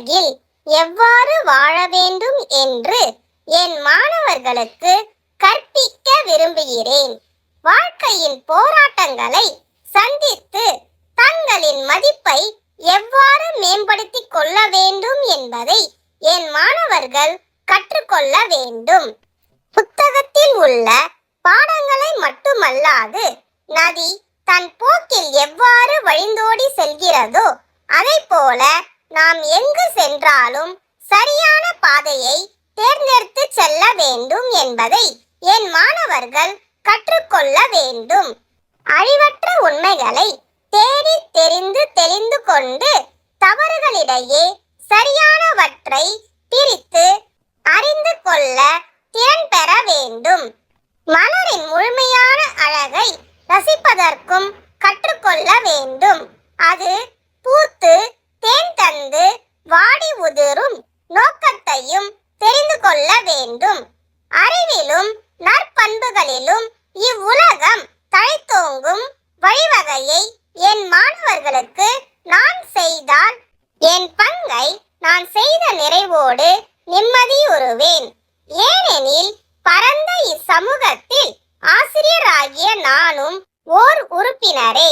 உலகில் எவ்வாறு வாழ வேண்டும் என்று என் மாணவர்களுக்கு கற்பிக்க விரும்புகிறேன். வாழ்க்கையின் போராட்டங்களை சந்தித்து தங்களின் மதிப்பை எவ்வாறு மேம்படுத்திக் கொள்ள வேண்டும் என்பதை என் மாணவர்கள் கற்றுக்கொள்ள வேண்டும். புத்தகத்தில் உள்ள பாடங்களை மட்டுமல்லாது நதி தன் போக்கில் எவ்வாறு வழிந்தோடி செல்கிறதோ அதை போல நாம் எங்கு சென்றாலும் சரியான பாதையை தேர்ந்தெடுத்து செல்ல வேண்டும் என்பதை என் மாணவர்கள் கற்றுக்கொள்ள வேண்டும். அழிவற்ற உண்மைகளை தேடி தெரிந்து தெளிந்து கொண்டு தவறுகளிடையே சரியானவற்றை பிரித்து அறிந்து கொள்ள திறன் பெற வேண்டும். மலரின் முழுமையான அழகை ரசிப்பதற்கும் கற்றுக்கொள்ள வேண்டும். அது பூத்து வாடி உதிரும் நோக்கத்தையும் தெரிந்து கொள்ள வேண்டும். அறிவிலும் நற்பண்புகளிலும் இவ்வுலகம் தழைத்தோங்கும் வழிவகையை என் மாணவர்களுக்கு நான் செய்தால் என் பங்கை நான் செய்த நிறைவோடு நிம்மதியுறுவேன். ஏனெனில் பரந்த இச்சமூகத்தில் ஆசிரியராகிய நானும் ஓர் உறுப்பினரே.